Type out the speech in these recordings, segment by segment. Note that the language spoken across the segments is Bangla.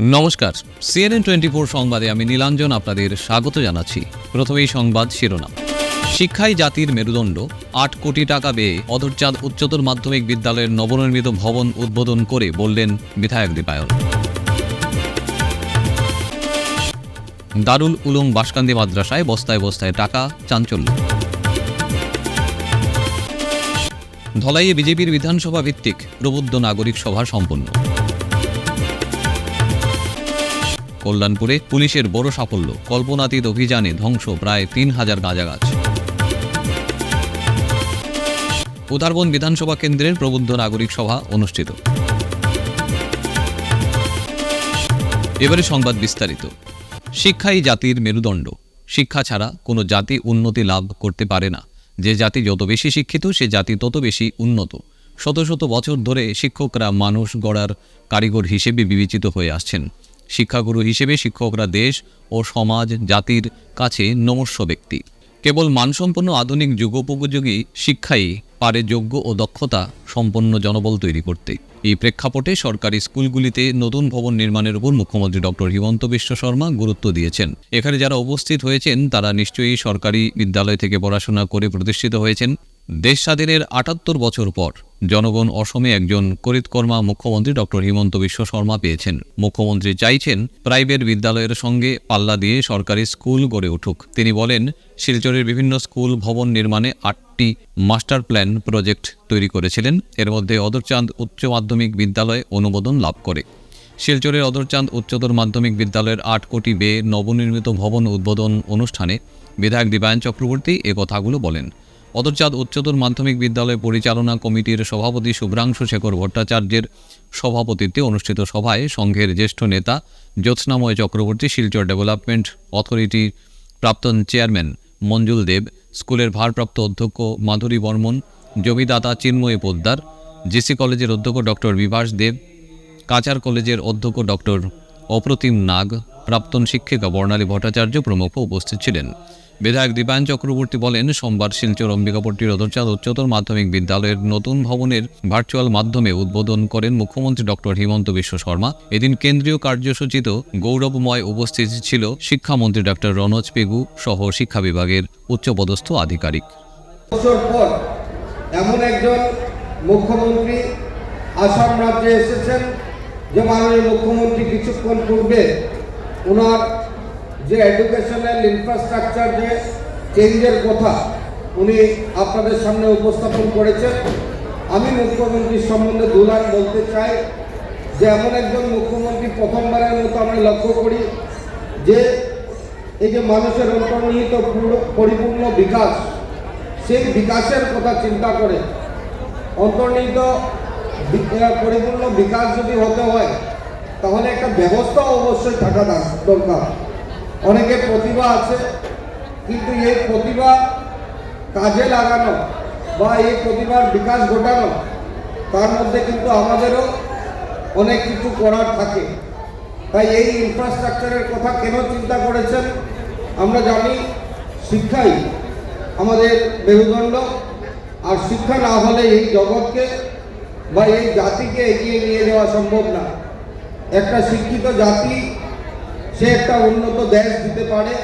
নমস্কার। সিএনএন টোয়েন্টি ফোর সংবাদে আমি নীলাঞ্জন আপনাদের স্বাগত জানাচ্ছি। প্রথমেই সংবাদ শিরোনাম। শিক্ষাই জাতির মেরুদণ্ড, আট কোটি টাকা ব্যয়ে অধরচাঁদ উচ্চতর মাধ্যমিক বিদ্যালয়ের নবনির্মিত ভবন উদ্বোধন করে বললেন বিধায়ক দীপায়ন। দারুল উলুম বাসকান্দি মাদ্রাসায় বস্তায় বস্তায় টাকা, চাঞ্চল্য। ধলাইয়ে বিজেপির বিধানসভা ভিত্তিক প্রবুদ্ধ নাগরিক সভা সম্পন্ন। কল্যাণপুরে পুলিশের বড় সাফল্য। কল্পনাতীত অভিযানে ধ্বংস প্রায় তিন হাজার গাঁজা গাছ উদারবন বিধানসভা কেন্দ্রের প্রবুদ্ধ নাগরিক সভা অনুষ্ঠিত। এবারে সংবাদ বিস্তারিত। শিক্ষাই জাতির মেরুদণ্ড। শিক্ষা ছাড়া কোনো জাতি উন্নতি লাভ করতে পারে না। যে জাতি যত বেশি শিক্ষিত, সে জাতি তত বেশি উন্নত। শত শত বছর ধরে শিক্ষকরা মানুষ গড়ার কারিগর হিসেবে বিবেচিত হয়ে আসছেন। শিক্ষাগুরু হিসেবে শিক্ষকরা দেশ ও সমাজ, জাতির কাছে নমস্য ব্যক্তি। কেবল মানসম্পন্ন আধুনিক যুগোপযোগী শিক্ষাই পারে যোগ্য ও দক্ষতা সম্পন্ন জনবল তৈরি করতে। এই প্রেক্ষাপটে সরকারি স্কুলগুলিতে নতুন ভবন নির্মাণের উপর মুখ্যমন্ত্রী ডক্টর হিমন্ত বিশ্ব শর্মা গুরুত্ব দিয়েছেন। এখানে যারা উপস্থিত হয়েছেন, তারা নিশ্চয়ই সরকারি বিদ্যালয় থেকে পড়াশোনা করে প্রতিষ্ঠিত হয়েছেন। দেশ স্বাধীনের আটাত্তর বছর পর জনগণ অসমে একজন করিতকর্মা মুখ্যমন্ত্রী ডক্টর হিমন্ত বিশ্ব শর্মা পেয়েছেন। মুখ্যমন্ত্রী চাইছেন প্রাইভেট বিদ্যালয়ের সঙ্গে পাল্লা দিয়ে সরকারি স্কুল গড়ে উঠুক। তিনি বলেন, শিলচরের বিভিন্ন স্কুল ভবন নির্মাণে আটটি মাস্টার প্ল্যান প্রজেক্ট তৈরি করেছিলেন। এর মধ্যে অদরচাঁদ উচ্চ মাধ্যমিক বিদ্যালয় অনুমোদন লাভ করে। শিলচরের অদরচাঁদ উচ্চতর মাধ্যমিক বিদ্যালয়ের আট কোটি ব্যয়ে নবনির্মিত ভবন উদ্বোধন অনুষ্ঠানে বিধায়ক দীপায়ন চক্রবর্তী এ কথাগুলো বলেন। অদরচাঁদ উচ্চতর মাধ্যমিক বিদ্যালয় পরিচালনা কমিটির সভাপতি শুভ্রাংশু শেখর ভট্টাচার্যের সভাপতিত্বে অনুষ্ঠিত সভায় সংঘের জ্যেষ্ঠ নেতা জ্যোৎস্নাময় চক্রবর্তী শিলচর ডেভেলপমেন্ট অথরিটির প্রাক্তন চেয়ারম্যান মঞ্জুল দেব, স্কুলের ভারপ্রাপ্ত অধ্যক্ষ মাধুরী বর্মন, জমিদাতা চিন্ময় পোদ্দার, জিসি কলেজের অধ্যক্ষ ডক্টর বিভাস দেব, কাচার কলেজের অধ্যক্ষ ডক্টর অপ্রতিম নাগ, প্রাক্তন শিক্ষিকা বর্ণালী ভট্টাচার্য প্রমুখ উপস্থিত ছিলেন। বিধায়ক দীপায়ন চক্রবর্তী বলেন, সোমবার শিলচর অম্বিকাপট্টির অদরচাঁদ উচ্চতর মাধ্যমিক বিদ্যালয়ের নতুন ভবনের ভার্চুয়াল মাধ্যমে উদ্বোধন করেন মুখ্যমন্ত্রী ডক্টর হিমন্ত বিশ্ব শর্মা। এদিন কেন্দ্রীয় কার্যসূচিত গৌরবময় উপস্থিত ছিল শিক্ষামন্ত্রী ডক্টর রনজ পেগু সহ শিক্ষা বিভাগের উচ্চপদস্থ আধিকারিক। এমন একজন মুখ্যমন্ত্রী আসাম রাজ্যে এসেছেন, যে মাননীয় মুখ্যমন্ত্রী কিছুক্ষণ পূর্বে ওনার যে এডুকেশনাল ইনফ্রাস্ট্রাকচার যে চেঞ্জের কথা উনি আপনাদের সামনে উপস্থাপন করেছেন, আমি মুখ্যমন্ত্রীর সম্বন্ধে দুলান বলতে চাই যে এমন একজন মুখ্যমন্ত্রী প্রথমবারের মতো আমরা লক্ষ্য করি যে এই যে মানুষের অন্তর্নিহিত পরিপূর্ণ বিকাশ, সেই বিকাশের কথা চিন্তা করে অন্তর্নিহিত পরিপূর্ণ বিকাশ যদি হতে হয়, তাহলে একটা ব্যবস্থা অবশ্যই থাকা দরকার। অনেকের প্রতিভা আছে, কিন্তু এই প্রতিভা কাজে লাগানো বা এই প্রতিভার বিকাশ ঘটানো, তার মধ্যে কিন্তু আমাদেরও অনেক কিছু করার থাকে। তাই এই ইনফ্রাস্ট্রাকচারের কথা কেন চিন্তা করেছেন? আমরা জানি শিক্ষাই আমাদের মেরুদণ্ড, আর শিক্ষা না হলে এই জগৎকে বা এই জাতিকে এগিয়ে নিয়ে যাওয়া সম্ভব না। একটা শিক্ষিত জাতি সে একটা উন্নত দেশ দিতে পারে,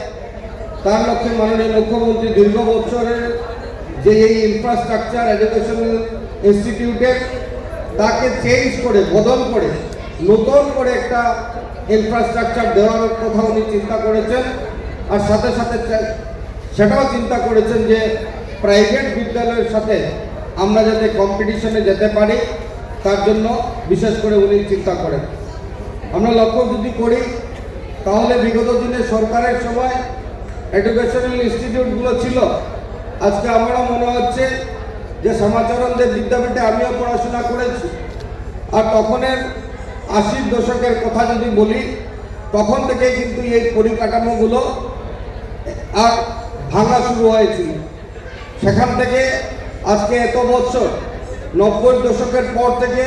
তার লক্ষ্যে মাননীয় মুখ্যমন্ত্রী দীর্ঘ বছরের যে এই ইনফ্রাস্ট্রাকচার এডুকেশনাল ইনস্টিটিউটের তাকে চেঞ্জ করে, বদল করে, নতুন করে একটা ইনফ্রাস্ট্রাকচার দেওয়ার কথা উনি চিন্তা করেছেন। আর সাথে সাথে সেটাও চিন্তা করেছেন যে প্রাইভেট বিদ্যালয়ের সাথে আমরা যাতে কম্পিটিশনে যেতে পারি, তার জন্য বিশেষ করে উনি চিন্তা করেন। আমরা লক্ষ্য যদি করি তাহলে বিগত দিনে সরকারের সময় এডুকেশনাল ইনস্টিটিউটগুলো ছিল। আজকে আমারও মনে হচ্ছে যে শ্যামাচরণ দেব বিদ্যাপীঠে আমিও পড়াশোনা করেছি। আর তখনের আশির দশকের কথা যদি বলি, তখন থেকেই কিন্তু এই পরিকাঠামোগুলো আর ভাঙা শুরু হয়েছিল সেখান থেকে আজকে এত বছর, নব্বই দশকের পর থেকে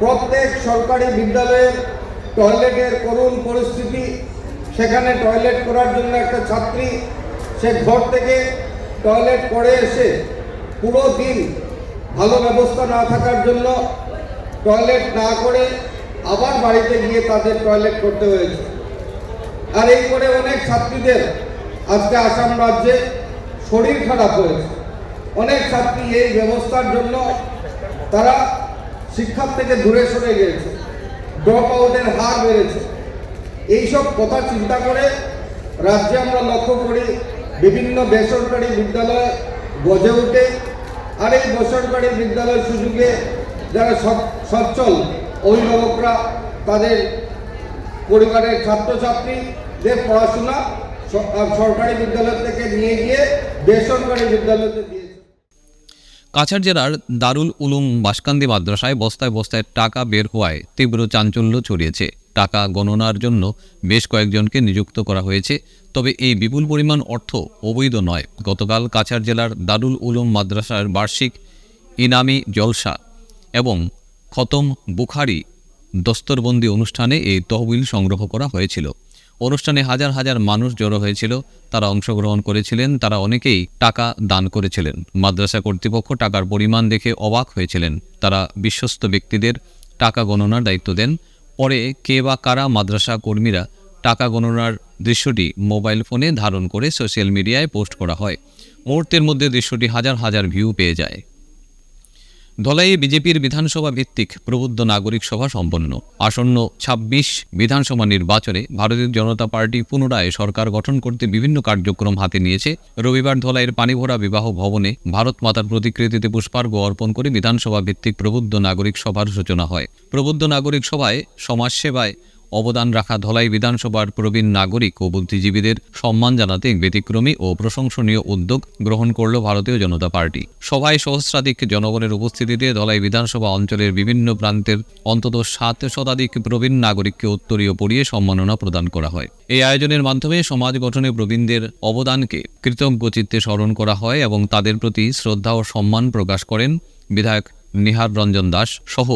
প্রত্যেক সরকারি বিদ্যালয়ের টয়লেটের করুণ পরিস্থিতি, সেখানে টয়লেট করার জন্য একটা ছাত্রী, সে ঘর থেকে টয়লেট করে এসে পুরো দিন ভালো ব্যবস্থা না থাকার জন্য টয়লেট না করে আবার বাড়িতে গিয়ে তাদের টয়লেট করতে হয়েছে। আর এই করে অনেক ছাত্রীদের আজকে আসাম রাজ্যে শরীর খারাপ হয়েছে। অনেক ছাত্রী এই ব্যবস্থার জন্য তারা শিক্ষার থেকে দূরে সরে গিয়েছে। ড্রপ আউটের হার বেড়েছে। এইসব কথা চিন্তা করে রাজ্যে আমরা লক্ষ্য করি, বিভিন্ন বেসরকারি বিদ্যালয় গজে ওঠে। আর এই বেসরকারি বিদ্যালয় সুযোগে যারা সচ্- সচ্ছল অভিভাবকরা, তাদের পরিবারের ছাত্রছাত্রীদের পড়াশোনা সরকারি বিদ্যালয় থেকে নিয়ে গিয়ে বেসরকারি বিদ্যালয়তে দিয়েছে কাছাড় জেলার দারুল উলুম বাসকান্দি মাদ্রাসায় বস্তায় বস্তায় টাকা বের হওয়ায় তীব্র চাঞ্চল্য ছড়িয়েছে। টাকা গণনার জন্য বেশ কয়েকজনকে নিযুক্ত করা হয়েছে। তবে এই বিপুল পরিমাণ অর্থ অবৈধ নয়। গতকাল কাছাড় জেলার দারুল উলুম মাদ্রাসার বার্ষিক ইনামি জলসা এবং খতম বুখারি দস্তরবন্দি অনুষ্ঠানে এই তহবিল সংগ্রহ করা হয়েছিল। অনুষ্ঠানে হাজার হাজার মানুষ জড়ো হয়েছিল, তারা অংশগ্রহণ করেছিলেন, তারা অনেকেই টাকা দান করেছিলেন। মাদ্রাসা কর্তৃপক্ষ টাকার পরিমাণ দেখে অবাক হয়েছিলেন। তারা বিশ্বস্ত ব্যক্তিদের টাকা গণনার দায়িত্ব দেন। পরে কে বা কারা মাদ্রাসা কর্মীরা টাকা গণনার দৃশ্যটি মোবাইল ফোনে ধারণ করে সোশ্যাল মিডিয়ায় পোস্ট করা হয়। মুহূর্তের মধ্যে দৃশ্যটি হাজার হাজার ভিউ পেয়ে যায়। ধলাইয়ে বিজেপির বিধানসভা ভিত্তিক প্রবুদ্ধ নাগরিক সভা সম্পন্ন। আসন্ন ২৬ বিধানসভা নির্বাচনে ভারতীয় জনতা পার্টি পুনরায় সরকার গঠন করতে বিভিন্ন কার্যক্রম হাতে নিয়েছে। রবিবার ধলাইয়ের পানিভরা বিবাহ ভবনে ভারত মাতার প্রতিকৃতিতে পুষ্পার্ঘ অর্পণ করে বিধানসভা ভিত্তিক প্রবুদ্ধ নাগরিক সভার সূচনা হয়। প্রবুদ্ধ নাগরিক সভায় সমাজসেবায় অবদান রাখা ধলাই বিধানসভার প্রবীণ নাগরিক ও বুদ্ধিজীবীদের সম্মান জানাতে ব্যতিক্রমী ও প্রশংসনীয় উদ্যোগ গ্রহণ করল ভারতীয় জনতা পার্টি। সভায় সহস্রাধিক জনগণের উপস্থিতিতে ধলাই বিধানসভা অঞ্চলের বিভিন্ন প্রান্তের অন্তত সাত শতাধিক প্রবীণ নাগরিককে উত্তরীয় পড়িয়ে সম্মাননা প্রদান করা হয়। এই আয়োজনের মাধ্যমে সমাজ গঠনে প্রবীণদের অবদানকে কৃতজ্ঞ চিত্তে স্মরণ করা হয় এবং তাদের প্রতি শ্রদ্ধা ও সম্মান প্রকাশ করেন বিধায়ক নিহার রঞ্জন দাস সহ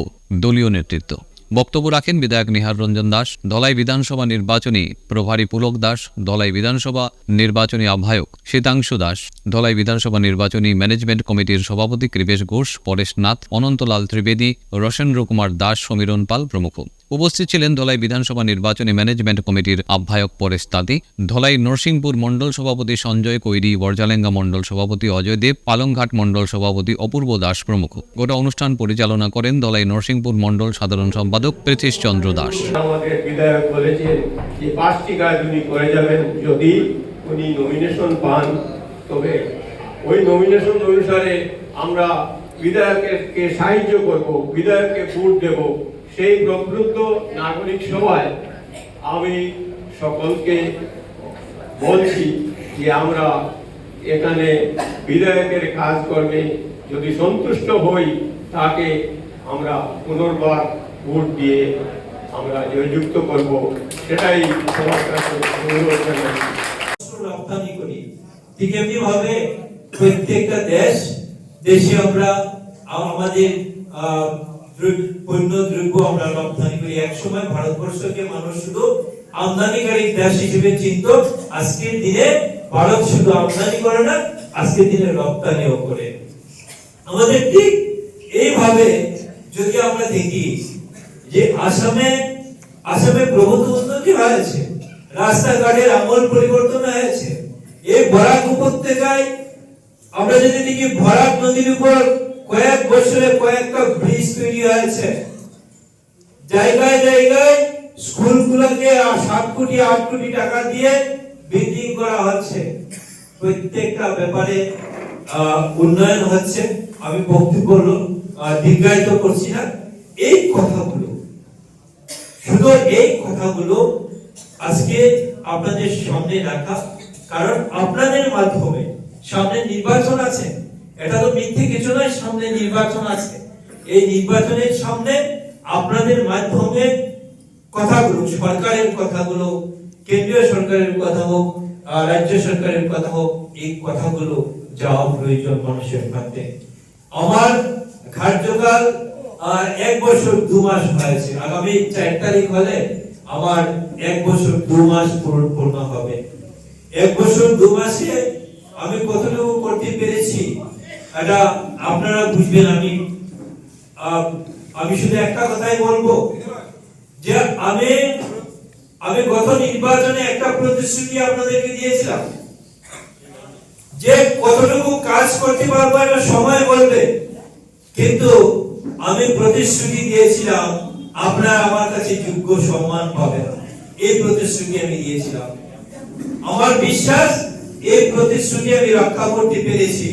দলীয় নেতৃত্ব। বক্তব্য রাখেন বিধায়ক নিহার রঞ্জন দাস। ধলাই বিধানসভা নির্বাচনী প্রভারী পুলক দাস। ধলাই বিধানসভা নির্বাচনী আহ্বায়ক শীতাংশু দাস। ধলাই বিধানসভা নির্বাচনী ম্যানেজমেন্ট কমিটির সভাপতি কৃপেশ ঘোষ, পরেশ নাথ, অনন্তলাল ত্রিবেদী রসেন্দ্র কুমার দাস, সমীরণ পাল প্রমুখ। উপস্থিত ছিলেন ধলাই বিধানসভা নির্বাচনী ম্যানেজমেন্ট কমিটির আহ্বায়ক পরেশ তাঁতি, ধলাই নরসিংপুর মণ্ডল সভাপতি সঞ্জয় কৈরি বরজালেঙ্গা মণ্ডল সভাপতি অজয় দেব, পালংঘাট মণ্ডল সভাপতি অপূর্ব দাস প্রমুখ। গোটা অনুষ্ঠান পরিচালনা করেন ধলাই নরসিংপুর মণ্ডল সাধারণ সম্পাদক পৃথিশ চন্দ্র দাস। ওই নমিনেশন অনুসারে আমরা বিধায়ককে সাহায্য করব, বিধায়ককে ভোট দেব। সেই প্রবৃত্ত নাগরিক সভায় আমি সকলকে বলছি যে আমরা এখানে বিধায়কের কাজকর্মে যদি সন্তুষ্ট হই, তাকে আমরা পুনর্বার ভোট দিয়ে আমরা নিযুক্ত করব। সেটাই সবার কাছে অনুরোধ রপ্তানি করি। ঠিক ভাবে প্রত্যেকটা দেশ, দেশে আমরা আমাদের পণ্য দ্রব্য আমরা রপ্তানি করি। এক সময় ভারতবর্ষকে মানুষ শুধু আমদানিকারী দেশ হিসেবে চিনত, আজকের দিনে ভারত শুধু আমদানি করে না, আজকের দিনে রপ্তানিও করে। আমাদের ঠিক এইভাবে যদি আমরা দেখি যে আসামে আসামে প্রভূত উন্নতি হয়েছে, রাস্তাঘাটের আমল পরিবর্তন হয়েছে। এই বরাক উপত্যকায় আমরা যদি দেখি বরাক নদীর উপর কয়েক বছরে কয়েকটা ব্রিজ তৈরি হয়েছে। জায়গায় জায়গায় স্কুলগুলোকে সাত কোটি, আট কোটি টাকা দিয়ে বিল্ডিং করা হচ্ছে। প্রত্যেকটা ব্যাপারে উন্নয়ন হচ্ছে। আমি বক্তব্য দীর্ঘায়িত করছি না। এই কথাগুলো, শুধু এই কথাগুলো আজকে আপনাদের সামনে রাখা। কারণ আপনাদের মাধ্যমে সামনে নির্বাচন আছে। এটা তো মিথ্যে কিছু নয়, সামনে নির্বাচন আছে। এই নির্বাচনের সামনে আপনাদের মাধ্যমে কথাগুলো, সরকারের কথাগুলো, কেন্দ্রীয় সরকারের কথা হোক রাজ্য সরকারের কথা হোক, এই কথাগুলো যাওয়া প্রয়োজন মানুষের মধ্যে। আমার কার্যকাল এক বছর দু মাস হয়েছে। আগামী চার তারিখ হলে আমার এক বছর দু মাস পূরণ পূর্ণ হবে। এক বছর দু মাসে আমি কতটুকু করতে পেরেছি? এটা আপনারা বুঝবেন আমি। আমি শুধু একটা কথাই বলব যে আমি আমি গত নির্বাচনে একটা প্রতিশ্রুতি আপনাদেরকে দিয়েছিলাম যে কতটুকু কাজ করতে পারব এটা সময় বলবে। কিন্তু আমি প্রতিশ্রুতি দিয়েছিলাম, আপনারা আমার কাছে যোগ্য সম্মান পাবেন এই প্রতিশ্রুতি আমি দিয়েছিলাম। আমার বিশ্বাস, এই প্রতিশ্রুতি আমি রক্ষা করতে পেরেছি।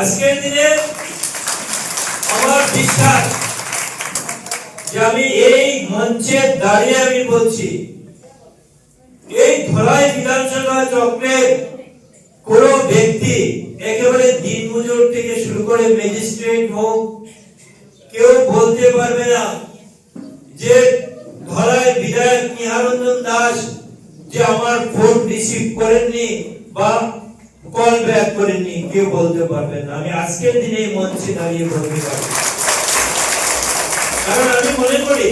আজকের দিনে আমার বিশ্বাস যে আমি এই মঞ্চে দাঁড়িয়ে আমি বলছি, এই ধলাই বিধানসভা চক্রের কোন ব্যক্তি একেবারে দিনমজুর থেকে শুরু করে ম্যাজিস্ট্রেট হোক, কেউ বলতে পারবে না যে ধলাই বিধায়ক নিহারঞ্জন দাস যে আমার ফোন রিসিভ করেননি বা কল ব্যাক করেননি, কেউ বলতে পারবে না। আমি আজকের দিনে মঞ্চে দাঁড়িয়ে বলতে পারব কারণ আমি মনে করি,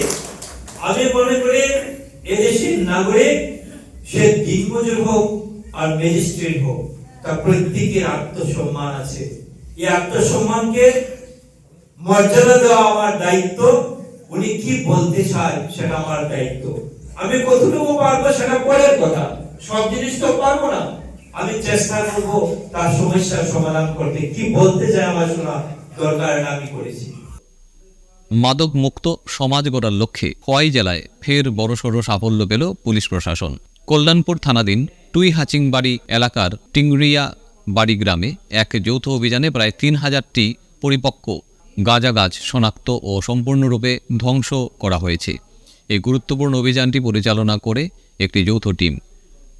আমি মনে করি এদেশের নাগরিক, সে দিনমজুর হোক আর ম্যাজিস্ট্রেট হোক, তার প্রত্যেকের আত্মসম্মান আছে। এই আত্মসম্মানকে মর্যাদা দেওয়া আমার দায়িত্ব। উনি কি বলতে চায় সেটা আমার দায়িত্ব। আমি কতটুকু পারব সেটা পরের কথা। সব জিনিস তো পারব না। আমি চেষ্টা করব তার সমস্যার সমাধান করতে। কি বলতে চায় আমার শোনা দরকার আমি করেছি। মাদক মুক্ত সমাজ গড়ার লক্ষ্যে খোয়াই জেলায় ফের বড়সড় সাফল্য পেল পুলিশ প্রশাসন। কল্যাণপুর থানাধীন টুই টুইহাচিংবাড়ি এলাকার টিংরিয়া বাড়ি গ্রামে এক যৌথ অভিযানে প্রায় তিন হাজারটি পরিপক্ক গাঁজা গাছ শনাক্ত ও সম্পূর্ণরূপে ধ্বংস করা হয়েছে। এই গুরুত্বপূর্ণ অভিযানটি পরিচালনা করে একটি যৌথ টিম।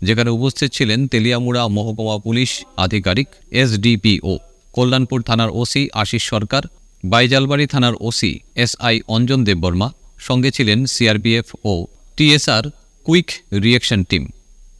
যেখানে উপস্থিত ছিলেন তেলিয়ামুড়া মহকুমা পুলিশ আধিকারিক, এসডিপিও, কল্যাণপুর থানার ওসি আশিস সরকার, বাইজালবাড়ি থানার ওসি এসআই অঞ্জন দেববর্মা, সঙ্গে ছিলেন সিআরপিএফ ও TSR quick reaction team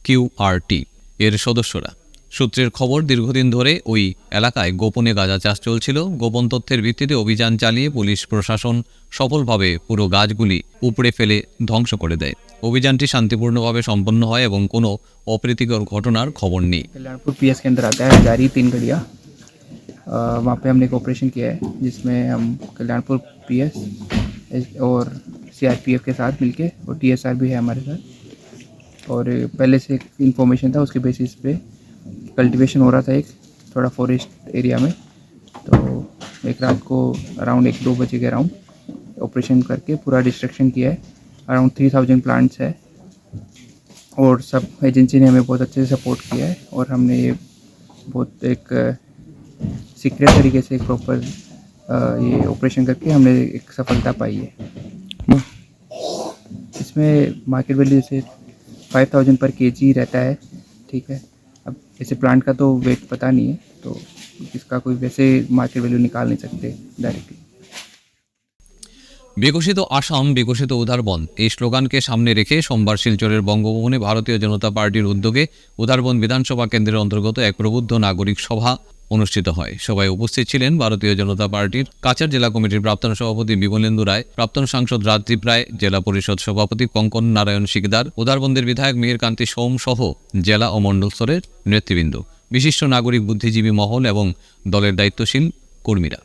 QRT এর সদস্যরা। সূত্রের খবর দীর্ঘদিন ধরে ওই এলাকায় গোপনে গাঁজা চাষ চলছিল গোপন তথ্যের ভিত্তিতে অভিযান চালিয়ে পুলিশ প্রশাসন সফলভাবে পুরো গাছগুলি উপড়ে ফেলে ধ্বংস করে দেয় অভিযানটি শান্তিপূর্ণভাবে সম্পন্ন হয় এবং কোনো অপ্রীতিকর ঘটনার খবর নেই कल्याणपुर पीएस के अंदर आता है जारी तीन गड़िया वहाँ पे हमने एक ऑपरेशन किया है जिसमें हम कल्याणपुर पीएस और सीआरपीएफ के साथ मिलके और टीएसआर भी है हमारे साथ और पहले से इंफॉर्मेशन था उसके बेसिस पे कल्टीवेशन हो रहा था एक थोड़ा फॉरेस्ट एरिया में। तो एक रात को अराउंड एक दो बजे के अराउंड ऑपरेशन करके पूरा डिस्ट्रक्शन किया है। अराउंड थ्री थाउज़ेंड प्लांट्स है। और सब एजेंसी ने हमें बहुत अच्छे से सपोर्ट किया है और हमने ये बहुत एक सीक्रेट तरीके से एक प्रॉपर ये ऑपरेशन करके हमने एक सफलता पाई है। इसमें मार्केट वैल्यू से फाइव थाउज़ेंड पर के जी रहता है ठीक है? जैसे प्लांट का तो वेट पता नहीं है तो इसका कोई वैसे मार्केट वैल्यू निकाल नहीं सकते डायरेक्टली বিকশিত আসাম বিকশিত উদারবন এই স্লোগানকে সামনে রেখে সোমবার শিলচরের বঙ্গভবনে ভারতীয় জনতা পার্টির উদ্যোগে উদারবন বিধানসভা কেন্দ্রের অন্তর্গত এক প্রবুদ্ধ নাগরিক সভা অনুষ্ঠিত হয়। সভায় উপস্থিত ছিলেন ভারতীয় জনতা পার্টির কাছাড় জেলা কমিটির প্রাক্তন সভাপতি বিমলেন্দু রায়, প্রাক্তন সাংসদ রাজদীপ রায়, জেলা পরিষদ সভাপতি কঙ্কন নারায়ণ শিকদার, উদারবন্দের বিধায়ক মিহিরকান্তি সোম সহ জেলা ও মণ্ডল স্তরের নেতৃবৃন্দ। বিশিষ্ট নাগরিক বুদ্ধিজীবী মহল এবং দলের দায়িত্বশীল কর্মীরা।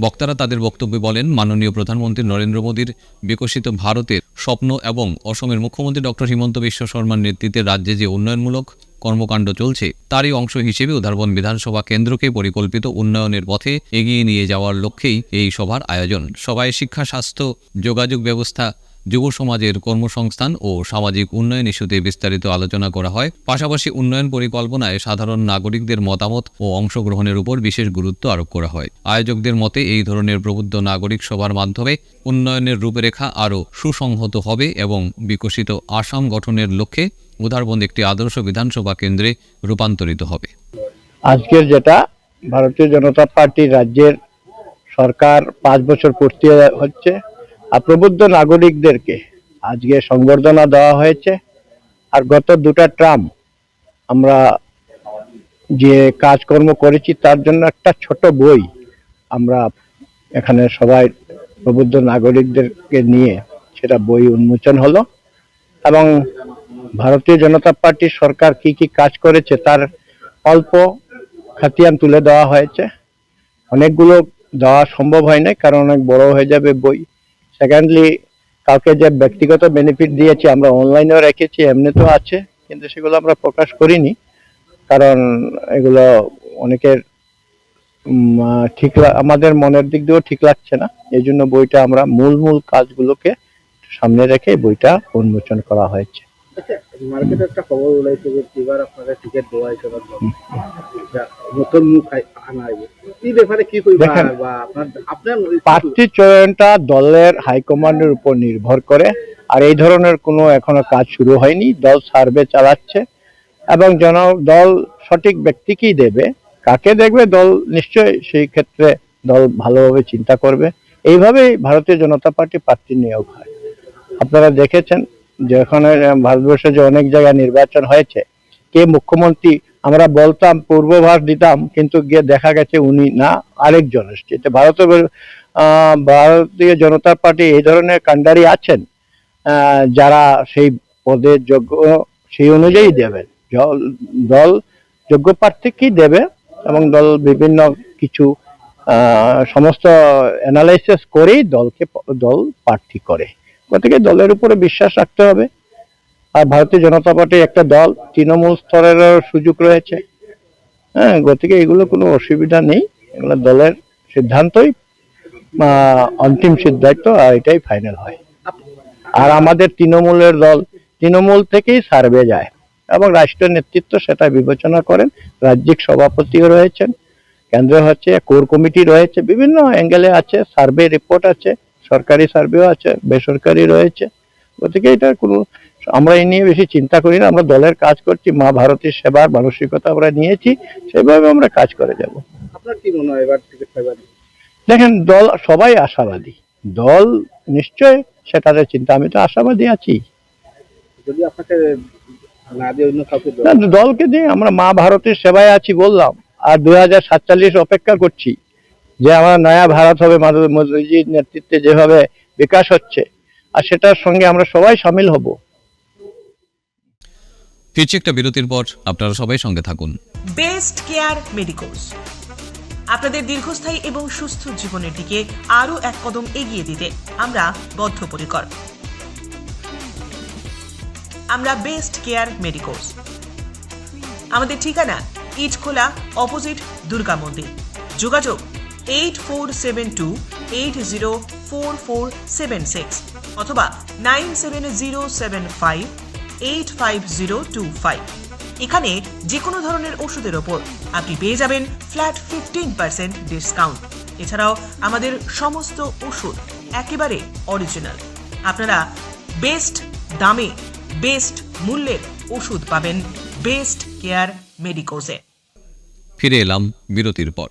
বক্তারা তাদের বক্তব্যে বলেন, মাননীয় প্রধানমন্ত্রী নরেন্দ্র মোদীর বিকশিত ভারতের স্বপ্ন এবং অসমের মুখ্যমন্ত্রী ডক্টর হিমন্ত বিশ্ব শর্মার নেতৃত্বে রাজ্যে যে উন্নয়নমূলক কর্মকাণ্ড চলছে। তারই অংশ হিসেবে উদারবন বিধানসভা কেন্দ্রকে পরিকল্পিত উন্নয়নের পথে এগিয়ে নিয়ে যাওয়ার লক্ষ্যেই এই সভার আয়োজন। সভায় শিক্ষা, স্বাস্থ্য, যোগাযোগ ব্যবস্থা যুব সমাজের কর্মসংস্থান ও সামাজিক উন্নয়ন ইস্যুতে বিস্তারিত আলোচনা করা হয়। পাশাপাশি উন্নয়ন পরিকল্পনায় সাধারণ নাগরিকদের মতামত ও অংশগ্রহণের উপর বিশেষ গুরুত্ব আরোপ করা হয়। আয়োজকদের মতে, এই ধরনের প্রবুদ্ধ নাগরিক সভার মাধ্যমে উন্নয়নের রূপরেখা আরও সুসংহত হবে এবং বিকশিত আসাম গঠনের লক্ষ্যে উদারবন্দ একটি আদর্শ বিধানসভা কেন্দ্রে রূপান্তরিত হবে। আজকের যেটা ভারতীয় জনতা পার্টি রাজ্যের সরকার পাঁচ বছর পূর্তি হচ্ছে প্রবুদ্ধ নাগরিকদেরকে আজকে সংবর্ধনা দেওয়া হয়েছে। আর গত দুটা ট্রাম আমরা যে কাজকর্ম করেছি, তার জন্য একটা ছোট বই আমরা এখানে সবাই প্রবুদ্ধ নাগরিকদেরকে নিয়ে সেটা বই উন্মোচন হলো। এবং ভারতীয় জনতা পার্টির সরকার কি কি কাজ করেছে, তার অল্প খাতিয়ান তুলে দেওয়া হয়েছে। অনেকগুলো দেওয়া সম্ভব হয় না কারণ অনেক বড় হয়ে যাবে বই। সেকেন্ডলি কাউকে যে ব্যক্তিগত বেনিফিট দিয়েছি, আমরা অনলাইনেও রেখেছি এমনি তো আছে, কিন্তু সেগুলো আমরা প্রকাশ করিনি, কারণ এগুলো অনেকের ঠিক আমাদের মনের দিক দিয়েও ঠিক লাগছে না, এই জন্য বইটা আমরা মূল মূল কাজগুলোকে সামনে রেখে বইটা উন্মোচন করা হয়েছে। মার্কেটে একটা খবর উলাইছে যে এবার আপনাদের টিকিট দেওয়া হয়েছে বা নতুন মুখ আই- আনা হইবে এই ব্যাপারে কি কইবা দেখেন, বা আপনার আপনার প্রার্থী চয়নটা দলের হাইকমান্ডের উপর নির্ভর করে আর এই ধরনের কোনো এখনও কাজ শুরু হয়নি। দল সার্ভে চালাচ্ছে এবং জন দল সঠিক ব্যক্তিকেই দেবে। কাকে দেখবে? দল নিশ্চয়ই সেই ক্ষেত্রে দল ভালোভাবে চিন্তা করবে। এইভাবেই ভারতীয় জনতা পার্টি প্রার্থী নিয়োগ হয়। আপনারা দেখেছেন যেখানে ভারতবর্ষে যে অনেক জায়গায় নির্বাচন হয়েছে, কে মুখ্যমন্ত্রী, আমরা বলতাম, পূর্বভাস দিতাম, কিন্তু গিয়ে দেখা গেছে উনি না, আরেকজন এসছে। ভারতের ভারতীয় জনতা পার্টি এই ধরনের কাণ্ডারি আছেন যারা সেই পদের যোগ্য, সেই অনুযায়ী দেবেন দল যোগ্য প্রার্থীকেই দেবে এবং দল বিভিন্ন কিছু সমস্ত অ্যানালাইসিস করেই দলকে, দল প্রার্থী করে। গতিকে দলের উপরে বিশ্বাস রাখতে হবে। আর ভারতীয় জনতা পার্টি একটা দল, তৃণমূল স্তরের সুযোগ রয়েছে। হ্যাঁ গতিকে এগুলো কোনো অসুবিধা নেই। এগুলো দলের সিদ্ধান্তই অন্তিম সিদ্ধান্ত, আর এটাই ফাইনাল হয়। আর আমাদের তৃণমূলের দল, তৃণমূল থেকেই সার্ভে যায়। এবং রাষ্ট্রীয় নেতৃত্ব সেটা বিবেচনা করেন। রাজ্যিক সভাপতিও রয়েছেন। কেন্দ্রে হচ্ছে কোর কমিটি রয়েছে। বিভিন্ন অ্যাঙ্গেলে আছে, সার্ভে রিপোর্ট আছে। সরকারি সার্ভেও আছে বেসরকারি রয়েছে। গতিকে এটা কোনো আমরা এই নিয়ে বেশি চিন্তা করি না আমরা দলের কাজ করছি মা ভারতীর সেবার মানসিকতা আমরা নিয়েছি সেভাবে আমরা কাজ করে যাব। আপনার কি মনে হয় এবার টিকিট দেখেন দল সবাই আশাবাদী। দল নিশ্চয় সেটাতে চিন্তা আমি তো আশাবাদী আছি। যদি আপনাকে না দিয়ে অন্য কাউকে দলকে দিয়ে আমরা মা ভারতের সেবায় আছি বললাম। আর দুই হাজার সাতচল্লিশ অপেক্ষা করছি। যে আমার নয়া ভারত হবে মাধব মোদীজির নেতৃত্বে যেভাবে বিকাশ হচ্ছে আর সেটার সঙ্গে আমরা সবাই সামিল হব। ফিরছি একটা বিরতির পর আপনারা সবাই সঙ্গে থাকুন। বেস্ট কেয়ার মেডিকোস আপনাদের দীর্ঘস্থায়ী এবং সুস্থ জীবনের দিকে আরও এক কদম এগিয়ে দিতে আমরা বদ্ধপরিকর। আমরা বেস্ট কেয়ার মেডিকোস আমাদের ঠিকানা ইটখোলা অপোজিট দুর্গা মন্দির। যোগাযোগ eight four seven two eight zero four four seven six অথবা nine seven zero seven five eight five zero two five এখানে যে কোনো ধরনের ওষুধের ওপর আপনি পেয়ে যাবেন ফ্ল্যাট ফিফটিন পার্সেন্ট ডিসকাউন্ট এছাড়াও আমাদের সমস্ত ওষুধ একেবারে অরিজিনাল আপনারা বেস্ট দামে বেস্ট মূল্যের ওষুধ পাবেন বেস্ট কেয়ার মেডিকোজে ফিরে এলাম বিরতির পর।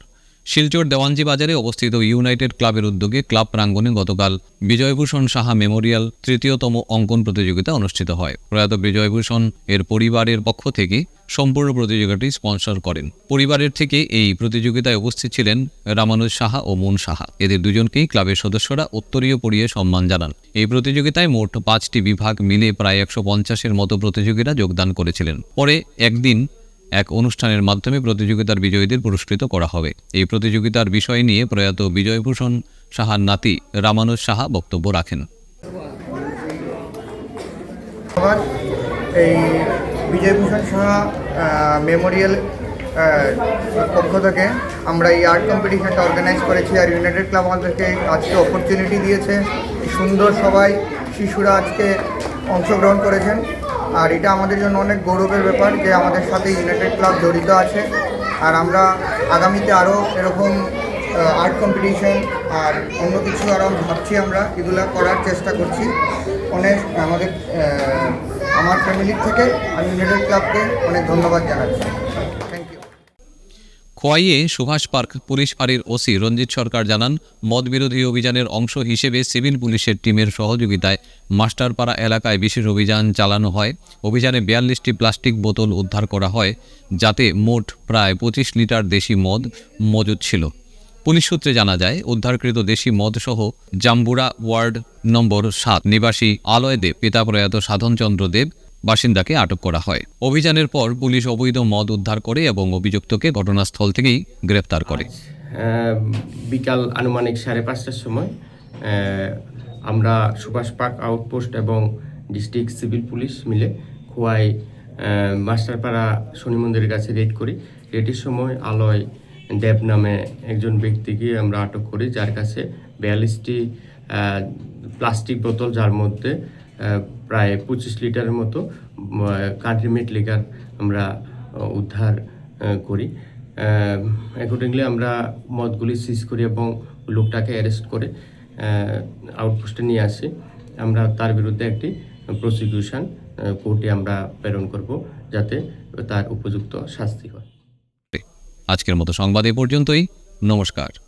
শিলচর দেওয়ানজি বাজারে অবস্থিত ইউনাইটেড ক্লাবের উদ্যোগে ক্লাব প্রাঙ্গণে গতকাল বিজয়ভূষণ সাহা মেমোরিয়াল তৃতীয়তম অঙ্কন প্রতিযোগিতা অনুষ্ঠিত হয়। প্রয়াত বিজয়ভূষণ এর পরিবারের পক্ষ থেকে সম্পূর্ণ প্রতিযোগিতাটি স্পন্সর করেন। পরিবারের থেকে এই প্রতিযোগিতায় উপস্থিত ছিলেন রামানুজ সাহা ও মুন সাহা। এদের দুজনকেই ক্লাবের সদস্যরা উত্তরীয় পড়িয়ে সম্মান জানান। এই প্রতিযোগিতায় মোট পাঁচটি বিভাগ মিলে প্রায় একশো পঞ্চাশের মতো প্রতিযোগীরা যোগদান করেছিলেন। পরে একদিন এক অনুষ্ঠানের মাধ্যমে প্রতিযোগিতার বিজয়ীদের পুরস্কৃত করা হবে। এই প্রতিযোগিতার বিষয় নিয়ে প্রয়াত বিজয়ভূষণ সাহার নাতি রামানুজ সাহা বক্তব্য রাখেন। এই বিজয়ভূষণ সাহা মেমোরিয়াল পক্ষ থেকে আমরা এই আর্ট কম্পিটিশনটা অর্গানাইজ করেছি আর ইউনাইটেড ক্লাব আমাদেরকে আজকে অপরচুনিটি দিয়েছে। সুন্দর সবাই, শিশুরা আজকে অংশগ্রহণ করেছেন। আর এটা আমাদের জন্য অনেক গৌরবের ব্যাপার যে আমাদের সাথে ইউনাইটেড ক্লাব জড়িত আছে। আর আমরা আগামীতে আরও এরকম আর্ট কম্পিটিশন আর অন্য কিছু আরও ভাবছি আমরা, এগুলো করার চেষ্টা করছি। অনেক, আমাদের আমার ফ্যামিলির থেকে আমি ইউনাইটেড ক্লাবকে অনেক ধন্যবাদ জানাচ্ছি। খোয়াইয়ে সুভাষ পার্ক পুলিশ ফাঁড়ির ওসি রঞ্জিত সরকার জানান মদ বিরোধী অভিযানের অংশ হিসেবে সিভিল পুলিশের টিমের সহযোগিতায় মাস্টারপাড়া এলাকায় বিশেষ অভিযান চালানো হয়। অভিযানে বিয়াল্লিশটি প্লাস্টিক বোতল উদ্ধার করা হয়, যাতে মোট প্রায় পঁচিশ লিটার দেশি মদ মজুদ ছিল। পুলিশ সূত্রে জানা যায়, উদ্ধারকৃত দেশি মদসহ জাম্বুরা ওয়ার্ড নম্বর সাত নিবাসী আলয় দেব, পিতা প্রয়াত সাধনচন্দ্র দেব বাসিন্দাকে আটক করা হয়। অভিযানের পর পুলিশ অবৈধ মদ উদ্ধার করে এবং অভিযুক্তকে ঘটনাস্থল থেকেই গ্রেপ্তার করে। বিকাল আনুমানিক সাড়ে পাঁচটার সময় আমরা সুভাষ পার্ক আউটপোস্ট এবং ডিস্ট্রিক্ট সিভিল পুলিশ মিলে খোয়াই মাস্টারপাড়া শনি মন্দিরের কাছে রেড করি। রেডের সময় আলয় দেব নামে একজন ব্যক্তিকে আমরা আটক করি, যার কাছে বিয়াল্লিশটি প্লাস্টিক বোতল, যার মধ্যে প্রায় পঁচিশ লিটারের মতো কান্ট্রিমেট লিগার আমরা উদ্ধার করি। অ্যাকর্ডিংলি আমরা মদগুলি সিজ করি এবং লোকটাকে অ্যারেস্ট করে আউটপোস্টে নিয়ে আসি। আমরা তার বিরুদ্ধে একটি প্রসিকিউশন কোর্টে আমরা প্রেরণ করব যাতে তার উপযুক্ত শাস্তি হয়। আজকের মতো সংবাদ এ পর্যন্তই। নমস্কার।